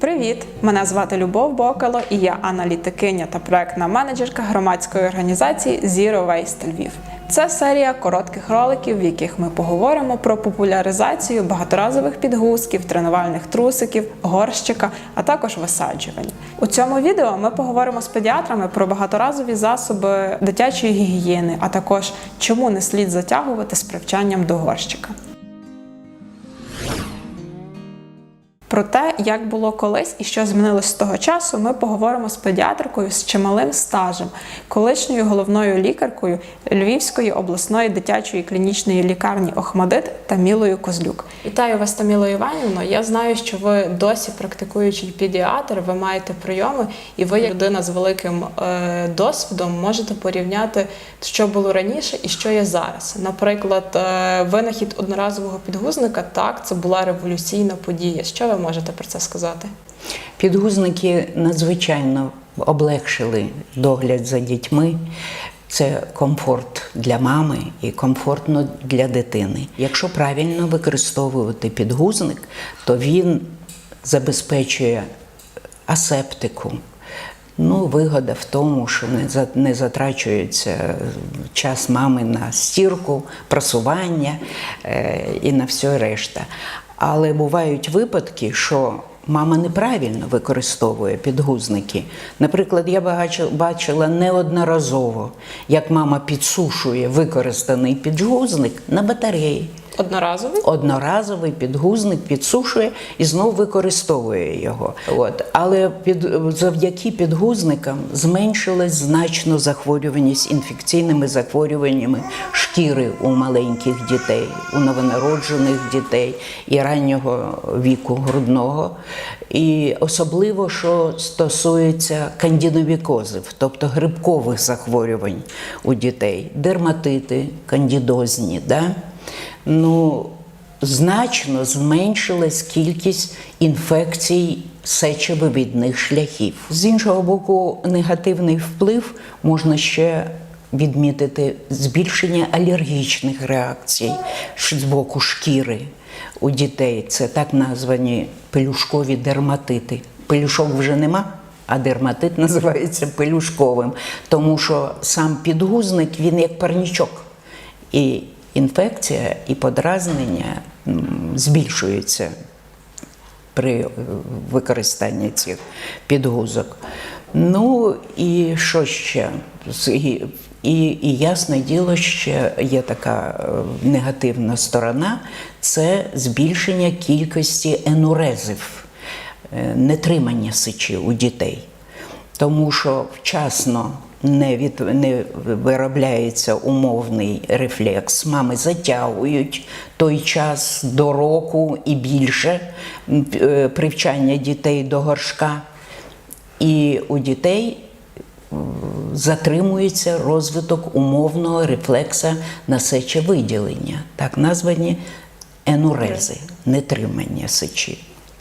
Привіт! Мене звати Любов Бокало і я аналітикиня та проектна менеджерка громадської організації Zero Waste Львів. Це серія коротких роликів, в яких ми поговоримо про популяризацію багаторазових підгузків, тренувальних трусиків, горщика, а також висаджувань. У цьому відео ми поговоримо з педіатрами про багаторазові засоби дитячої гігієни, а також чому не слід затягувати з привчанням до горщика. Про те, як було колись і що змінилось з того часу, ми поговоримо з педіатрикою з чималим стажем, колишньою головною лікаркою Львівської обласної дитячої клінічної лікарні Охмадит Тамілою Козлюк. Вітаю вас, Таміло Іванівно. Я знаю, що ви досі практикуючий педіатр, ви маєте прийоми, і ви, як людина з великим е, досвідом, можете порівняти, що було раніше і що є зараз. Наприклад, е, винахід одноразового підгузника, так, це була революційна подія. Що ви можете про це сказати? Підгузники надзвичайно облегшили догляд за дітьми. Це комфорт для мами і комфортно для дитини. Якщо правильно використовувати підгузник, то він забезпечує асептику. Ну, вигода в тому, що не затрачується час мами на стірку, прасування е, і на все решта. Але бувають випадки, що мама неправильно використовує підгузники. Наприклад, я бачила неодноразово, як мама підсушує використаний підгузник на батареї. Одноразовий? Одноразовий підгузник підсушує і знову використовує його. От. Але під, завдяки підгузникам зменшилась значно захворюваність інфекційними захворюваннями шкіри у маленьких дітей, у новонароджених дітей і раннього віку грудного. І особливо, що стосується кандидовікозів, тобто грибкових захворювань у дітей, дерматити, кандидозні. Да? Ну, значно зменшилась кількість інфекцій сечовивідних шляхів. З іншого боку, негативний вплив можна ще відмітити збільшення алергічних реакцій з боку шкіри у дітей. Це так названі пелюшкові дерматити. Пелюшок вже нема. А дерматит називається пелюшковим, тому що сам підгузник він як парнічок. І інфекція і подразнення збільшуються при е, використанні цих підгузок. Ну і що ще? І, і, і ясне діло, ще є така е, негативна сторона це збільшення кількості енурезів, е, нетримання сечі у дітей тому що вчасно не, від, не виробляється умовний рефлекс. Мами затягують той час до року і більше е, привчання дітей до горшка. І у дітей затримується розвиток умовного рефлекса на сечовиділення, так названі енурези, нетримання сечі.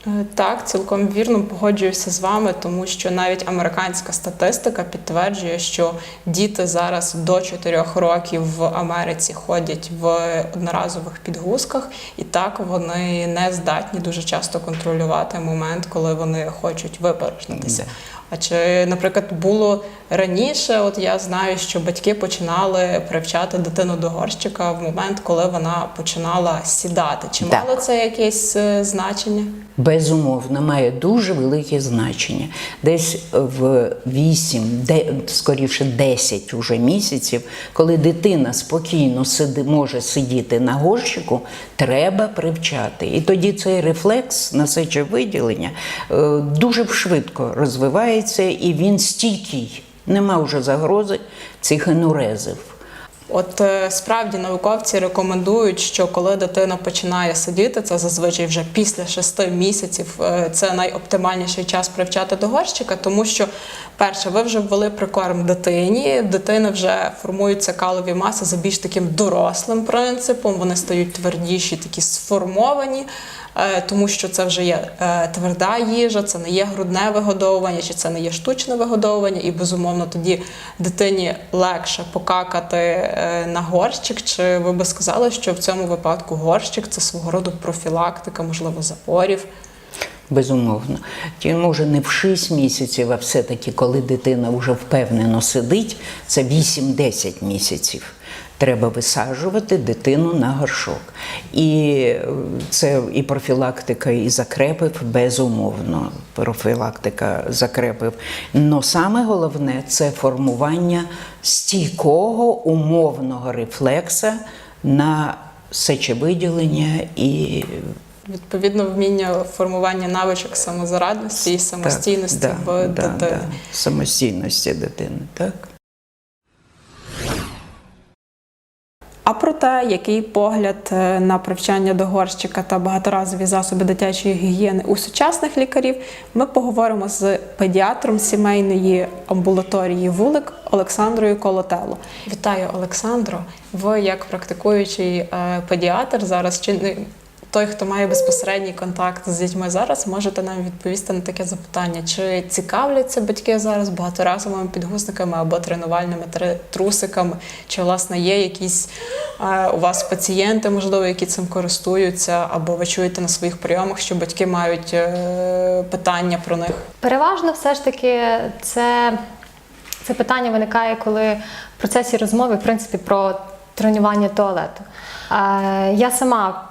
Е, Так, цілком вірно погоджуюся з вами, тому що навіть американська статистика підтверджує, що діти зараз до 4 років в Америці ходять в одноразових підгузках, і так вони не здатні дуже часто контролювати момент, коли вони хочуть випорожнитися. А чи, наприклад, було раніше, от я знаю, що батьки починали привчати дитину до горщика в момент, коли вона починала сідати. Чи Так. мало це якесь е, значення? Безумовно, має дуже велике значення. Десь в 8, де, скоріше 10 уже місяців, коли дитина спокійно сиди, може сидіти на горщику, треба привчати. І тоді цей рефлекс на сечовиділення е, дуже швидко розвивається і він стійкий. Нема вже загрози цих енурезів. От е, справді науковці рекомендують, що коли дитина починає сидіти, це зазвичай вже після шести місяців. е, Це найоптимальніший час привчати до горщика, тому що, перше, ви вже ввели прикорм дитині, дитини вже формуються калові маси за більш таким дорослим принципом. Вони стають твердіші, такі сформовані. Е, Тому що це вже є е, тверда їжа, це не є грудне вигодовування, чи це не є штучне вигодовування, і безумовно тоді дитині легше покакати е, на горщик. Чи ви би сказали, що в цьому випадку горщик це свого роду профілактика, можливо, запорів? Безумовно. Ті, може, не в 6 місяців, а все-таки, коли дитина вже впевнено сидить, це 8-10 місяців. Треба висаджувати дитину на горшок. І е, це і профілактика, і закрепив, безумовно. Профілактика закрепив. Но саме головне це формування стійкого умовного рефлекса на сечовиділення і Відповідно, вміння формування навичок самозарадності і самостійності Так, в да, дитини. да. Самостійності дитини, так? А про те, який погляд е, на привчання до горщика та багаторазові засоби дитячої гігієни у сучасних лікарів, ми поговоримо з педіатром сімейної амбулаторії вулик Олександрою Колотело. Вітаю, Олександро. Ви як практикуючий е, педіатр зараз чи той, хто має безпосередній контакт з дітьми зараз, можете нам відповісти на таке запитання: чи цікавляться батьки зараз багаторазовими підгузниками або тренувальними трусиками? Чи власне є якісь е, у вас пацієнти, можливо, які цим користуються, або ви чуєте на своїх прийомах, що батьки мають е, питання про них? Переважно все ж таки це, це питання виникає, коли в процесі розмови, в принципі, про тренування туалету. Е, я сама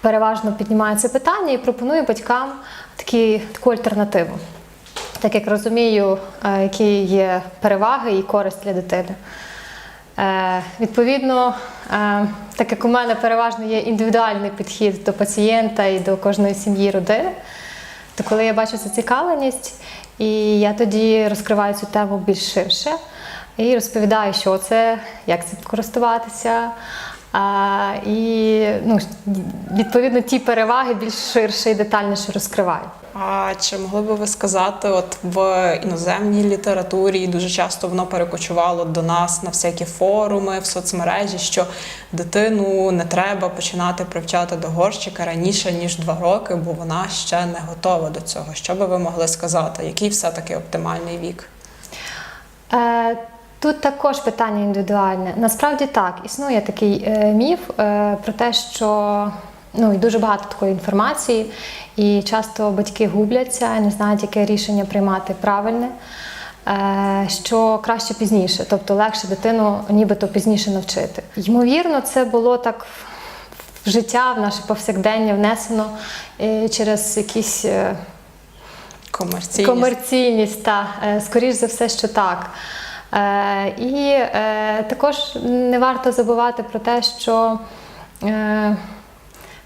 переважно піднімаю це питання і пропоную батькам такі, таку альтернативу. Так як розумію, е, які є переваги і користь для дитини. Е, відповідно, е, так як у мене переважно є індивідуальний підхід до пацієнта і до кожної сім'ї родини, то коли я бачу зацікавленість, і я тоді розкриваю цю тему більш ширше і розповідаю, що це, як цим користуватися. А, і ну, відповідно ті переваги більш ширше і детальніше розкриваю. А чи могли би ви сказати, от в іноземній літературі дуже часто воно перекочувало до нас на всякі форуми в соцмережі, що дитину не треба починати привчати до горщика раніше ніж два роки, бо вона ще не готова до цього. Що би ви могли сказати? Який все-таки оптимальний вік? Е, Тут також питання індивідуальне. Насправді так, існує такий е, міф е, про те, що ну, і дуже багато такої інформації, і часто батьки губляться, і не знають, яке рішення приймати правильне, е, що краще пізніше, тобто легше дитину нібито пізніше навчити. Ймовірно, це було так в життя, в наше повсякдення внесено е, через якісь. е, Комерційність? Комерційність, так. Скоріш за все, що так. Е, і е, також не варто забувати про те, що е,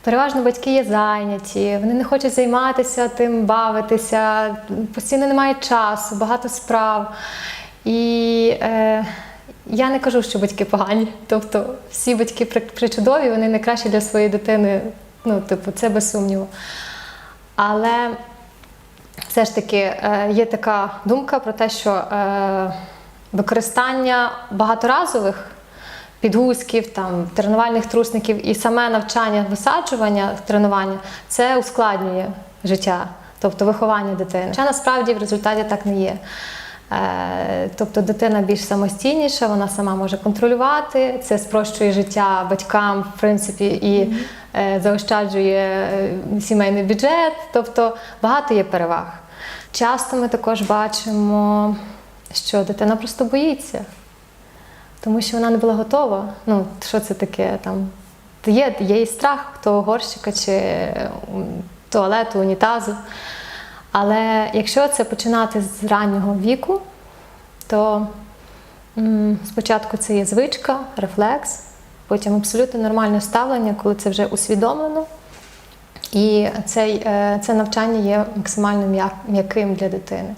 переважно батьки є зайняті, вони не хочуть займатися тим, бавитися, постійно немає часу, багато справ. І я не кажу, що батьки погані. Тобто всі батьки причудові, вони найкращі для своєї дитини. Ну, типу, це без сумніву. Але все ж таки е, є така думка про те, що е, використання багаторазових підгузків, там, тренувальних трусників і саме навчання, висаджування, тренування це ускладнює життя, тобто виховання дитини. Хоча насправді в результаті так не є. Е, Тобто дитина більш самостійніша, вона сама може контролювати, це спрощує життя батькам, в принципі, і е, заощаджує е, сімейний бюджет, тобто багато є переваг. Часто ми також бачимо, що дитина просто боїться, тому що вона не була готова. Ну, що це таке? Там є, є і страх того горщика чи туалету, унітазу. Але якщо це починати з раннього віку, то спочатку це є звичка, рефлекс, потім абсолютно нормальне ставлення, коли це вже усвідомлено. І цей, е, це навчання є максимально м'яким для дитини.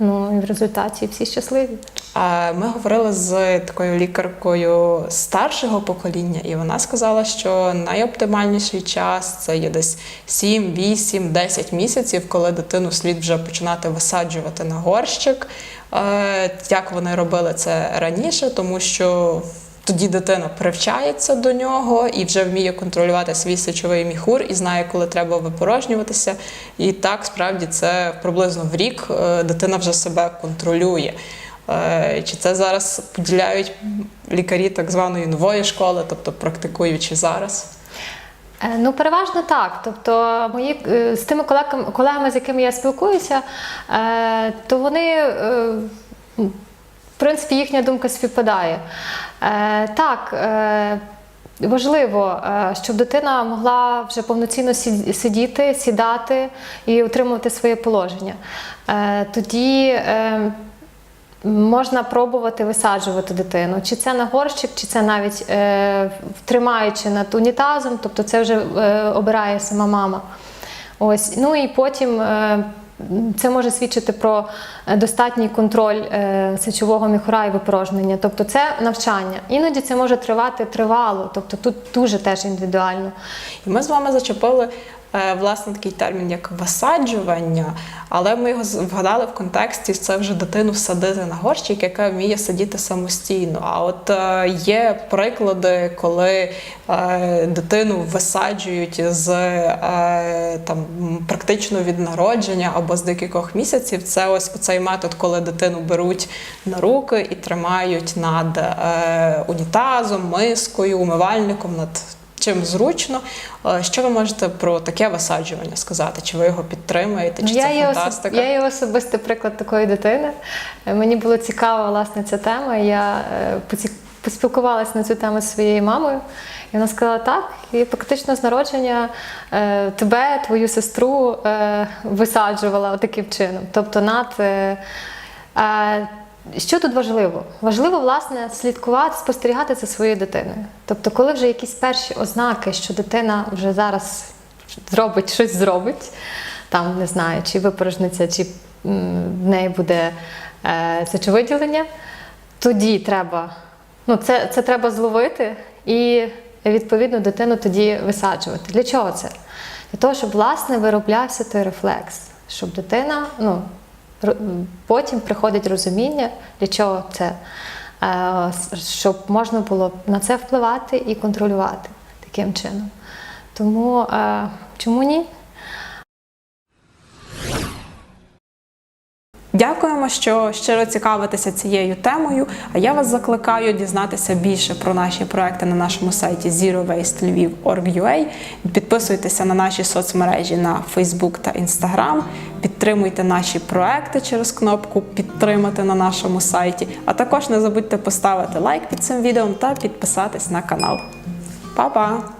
Ну і в результаті всі щасливі. А Ми говорили з такою лікаркою старшого покоління, і вона сказала, що найоптимальніший час це є десь 7, 8, 10 місяців, коли дитину слід вже починати висаджувати на горщик. Е, Як вони робили це раніше, тому що тоді дитина привчається до нього і вже вміє контролювати свій сечовий міхур і знає, коли треба випорожнюватися. І так справді це приблизно в рік е, дитина вже себе контролює. Е, Чи це зараз поділяють лікарі так званої нової школи, тобто практикуючи зараз? Е, Ну, переважно так. Тобто, мої з тими колегами, колегами, з якими я спілкуюся, то вони, принципі, їхня думка співпадає. Е, Так, е, важливо, е, щоб дитина могла вже повноцінно сидіти, сідати і утримувати своє положення. Е, Тоді е, Можна пробувати висаджувати дитину. Чи це на горщик, чи це навіть тримаючи над унітазом, тобто це вже обирає сама мама. Ось. Ну і потім це може свідчити про е, достатній контроль е, сечового міхура і випорожнення. Тобто це навчання. Іноді це може тривати тривало, тобто тут дуже теж індивідуально. І ми з вами зачепили власне такий термін, як висаджування, але ми його вгадали в контексті це вже дитину всадити на горщик, яка вміє сидіти самостійно. А от е, є приклади, коли е, дитину висаджують з е, там практично від народження або з декількох місяців. Це ось цей метод, коли дитину беруть на руки і тримають над е, унітазом, мискою, умивальником, над чим зручно. Е, Що ви можете про таке висаджування сказати? Чи ви його підтримуєте? Чи Ну, це я, є особ... фантастика? я є особистий приклад такої дитини. Е, Мені було цікава власне ця тема. Я е, поспілкувалася на цю тему зі своєю мамою, і вона сказала так, і практично з народження е, тебе, твою сестру е, висаджувала таким чином. Тобто над. Що тут важливо? Важливо, власне, слідкувати, спостерігати за своєю дитиною. Тобто, коли вже якісь перші ознаки, що дитина вже зараз зробить щось зробить, там не знаю, чи випорожниться, чи в неї буде е, сечовиділення, тоді треба, ну це, це треба зловити і відповідно дитину тоді висаджувати. Для чого це? Для того, щоб власне вироблявся той рефлекс, щоб дитина, ну потім приходить розуміння, для чого це, е, щоб можна було на це впливати і контролювати таким чином. Тому е, чому ні? Дякуємо, що щиро цікавитеся цією темою. А я вас закликаю дізнатися більше про наші проекти на нашому сайті zerowastelviv.org.ua. Підписуйтеся на наші соцмережі на Facebook та Instagram. Підтримуйте наші проекти через кнопку Підтримати на нашому сайті. А також не забудьте поставити лайк під цим відео та підписатись на канал. Па-па!